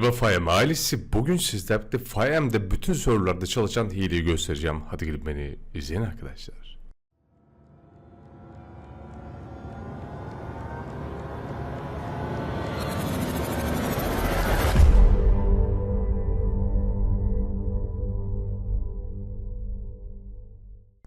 Merhaba Fayem ailesi. Bugün sizlerle Fayem'de bütün serverlarda çalışan hileyi göstereceğim. Hadi gelin beni izleyin arkadaşlar.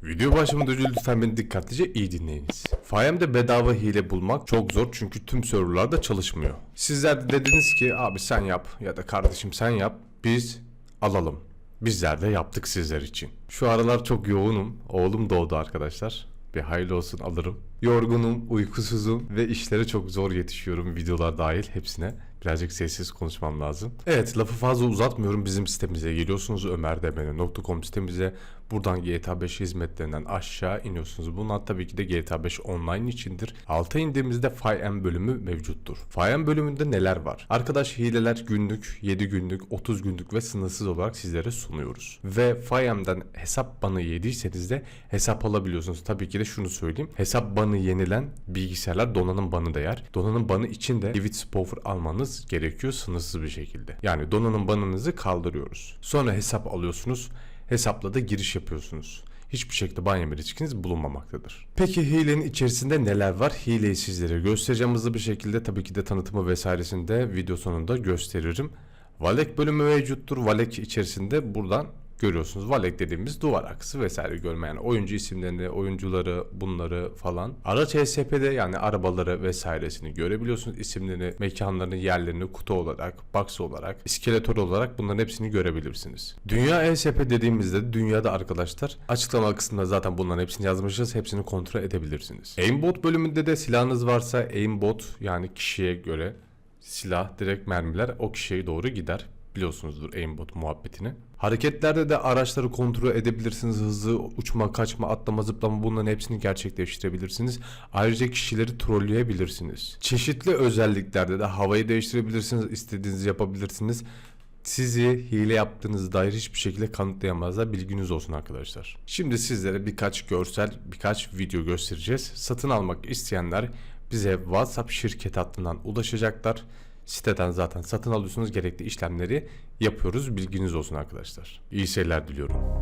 Video başlamadan önce lütfen beni dikkatlice iyi dinleyiniz. Fayem'de bedava hile bulmak çok zor çünkü tüm serverlarda çalışmıyor. Sizler de dediniz ki abi sen yap ya da kardeşim sen yap biz alalım. Bizler de yaptık sizler için. Şu aralar çok yoğunum. Oğlum doğdu arkadaşlar. Bir hayırlı olsun alırım. Yorgunum, uykusuzum ve işlere çok zor yetişiyorum videolar dahil hepsine. Birazcık sessiz konuşmam lazım. Evet lafı fazla uzatmıyorum bizim sitemize geliyorsunuz ömerdemene.com sitemize. Buradan GTA 5 hizmetlerinden aşağı iniyorsunuz. Bunlar tabii ki de GTA 5 online içindir. Alta indiğimizde FireM bölümü mevcuttur. FireM bölümünde neler var? Arkadaş hileler günlük, 7 günlük, 30 günlük ve sınırsız olarak sizlere sunuyoruz. Ve FireM'den hesap banı yediyseniz de hesap alabiliyorsunuz. Tabii ki de şunu söyleyeyim. Hesap banı yenilen bilgisayarlar donanım banı değer. Donanım banı için de Divit Spoofer almanız gerekiyor sınırsız bir şekilde. Yani donanım banınızı kaldırıyoruz. Sonra hesap alıyorsunuz. Hesapla da giriş yapıyorsunuz. Hiçbir şekilde ban yeme riskiniz bulunmamaktadır. Peki hilenin içerisinde neler var? Hileyi sizlere göstereceğim hızlı bir şekilde. Tabii ki de tanıtımı vesairesini de video sonunda gösteririm. Valek bölümü mevcuttur. Valek içerisinde buradan görüyorsunuz. Valek dediğimiz duvar aksı vesaire görmeyen oyuncu isimlerini, oyuncuları, bunları falan. Araç HSP'de yani arabaları vesairesini görebiliyorsunuz. İsimlerini, mekanlarını, yerlerini kutu olarak, box olarak, iskeletor olarak bunların hepsini görebilirsiniz. Dünya ESP dediğimizde dünyada arkadaşlar açıklama kısmında zaten bunların hepsini yazmışız. Hepsini kontrol edebilirsiniz. Aimbot bölümünde de silahınız varsa aimbot yani kişiye göre silah, direkt mermiler o kişiye doğru gider. Biliyorsunuzdur aimbot muhabbetini. Hareketlerde de araçları kontrol edebilirsiniz. Hızlı uçma, kaçma, atlama, zıplama bunların hepsini gerçekleştirebilirsiniz. Ayrıca kişileri trolleyebilirsiniz. Çeşitli özelliklerde de havayı değiştirebilirsiniz. istediğinizi yapabilirsiniz. Sizi hile yaptığınız dair hiçbir şekilde kanıtlayamazlar. Bilginiz olsun arkadaşlar. Şimdi sizlere birkaç görsel, birkaç video göstereceğiz. Satın almak isteyenler bize WhatsApp şirket hattından ulaşacaklar. Siteden zaten satın alıyorsunuz gerekli işlemleri yapıyoruz. Bilginiz olsun arkadaşlar. İyi seyirler diliyorum.